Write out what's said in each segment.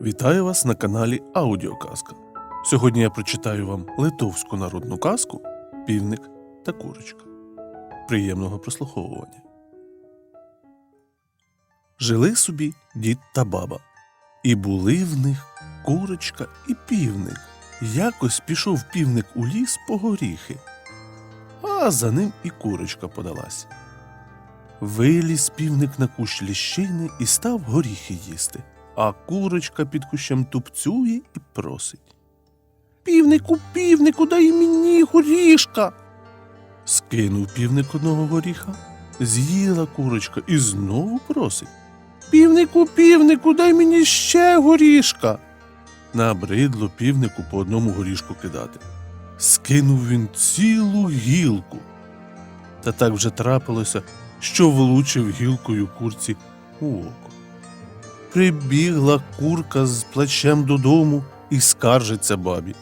Вітаю вас на каналі Аудіоказка. Сьогодні я прочитаю вам литовську народну казку Півник та курочка. Приємного прослуховування. Жили собі дід та баба, і були в них курочка і півник. Якось пішов півник у ліс по горіхи, а за ним і курочка подалась. Виліз півник на кущ ліщини і став горіхи їсти, а курочка під кущем тупцює і просить. Півнику, півнику, дай мені горішка. Скинув півник одного горіха, з'їла курочка і знову просить. Півнику, півнику, дай мені ще горішка. Набридло півнику по одному горішку кидати. Скинув він цілу гілку. Та так вже трапилося, що влучив гілкою курці у око. Прибігла курка з плачем додому і скаржиться бабі.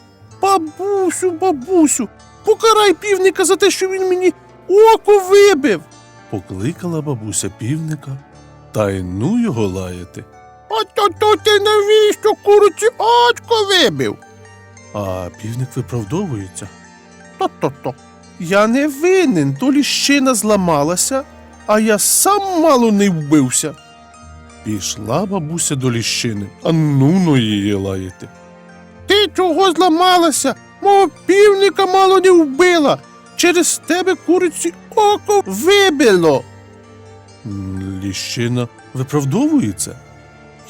Бабусю, бабусю, покарай півника за те, що він мені око вибив. Покликала бабуся півника та й ну його лаяти. Ото то ти навіщо куриці очко вибив? А півник виправдовується. То-то-то. Я не винен, то ліщина зламалася, а я сам мало не вбився. Пішла бабуся до ліщини, а нуно її лаяти. Ти чого зламалася? Мого півника мало не вбила. Через тебе куриці око вибило. Ліщина виправдовується.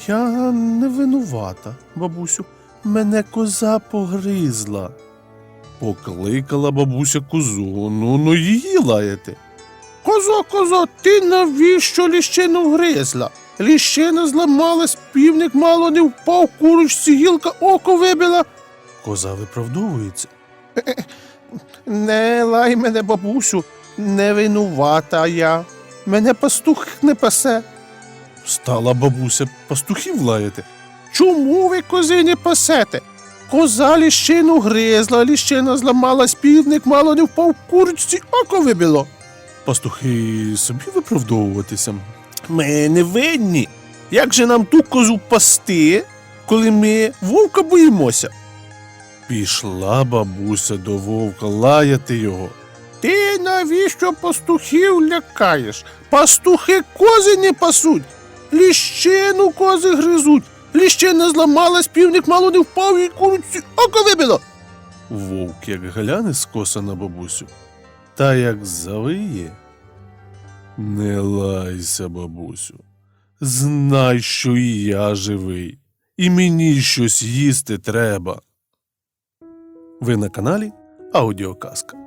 Я не винувата, бабусю. Мене коза погризла. Покликала бабуся козу, ну ну її лаяти. Козо, козо, ти навіщо ліщину гризла? Ліщина зламалась, півник мало не впав, курочці гілка око вибила. Коза виправдовується. Не лай мене, бабусю, не винувата я. Мене пастух не пасе. Стала бабуся пастухів лаяти. Чому ви кози не пасете? Коза ліщину гризла, ліщина зламалась, півник мало не впав, курочці око вибило. Пастухи собі виправдовуватися. Ми не винні. Як же нам ту козу пасти, коли ми вовка боїмося? Пішла бабуся до вовка лаяти його. Ти навіщо пастухів лякаєш? Пастухи кози не пасуть, ліщину кози гризуть. Ліщина зламалась, півник мало не впав і курці око вибило. Вовк як гляне скоса на бабусю, та як завиє. Не лайся, бабусю. Знай, що і я живий, і мені щось їсти треба. Ви на каналі Аудіоказка.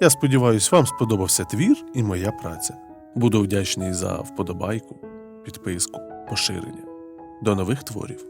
Я сподіваюсь, вам сподобався твір і моя праця. Буду вдячний за вподобайку, підписку, поширення. До нових творів.